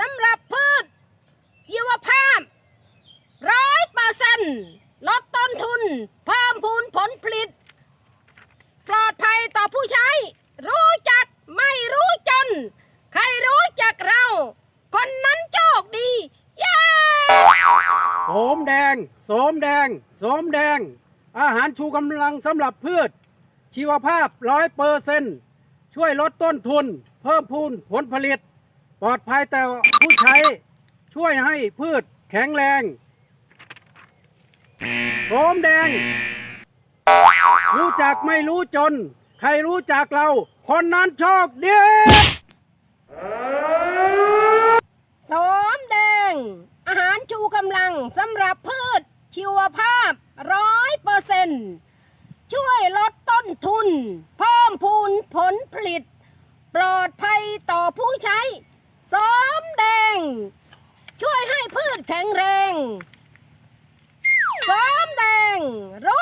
สำหรับพืชยีวภาพร้อยเปอร์เซนต์ลดต้นทุน เพิ่มพูนผลผลิต ปลอดภัยต่อผู้ใช้ รู้จักไม่รู้จน ใครรู้จักเรา คนนั้นโชคดี เย้โสมแดง โสมแดง โสมแดง อาหารชูกำลังสำหรับพืช ชีวภาพร้อยเปอร์เซ็นช่วยลดต้นทุน เพิ่มพูนผลผลิต ปลอดภัยแต่ผู้ใช้ช่วยให้พืชแข็งแรงโสมแดง รู้จักไม่รู้จน ใครรู้จักเรา คนนั้นโชคดีสมแดง อาหารชูกำลังสำหรับพืชชีวภาพร้อยเปอร์เซนช่วยลดต้นทุน เพิ่มพูนผลผลิต ปลอดภัยต่อผู้ใช้ ช่วยให้พืชแข็งแรงโสมแดงรู้จักไม่รู้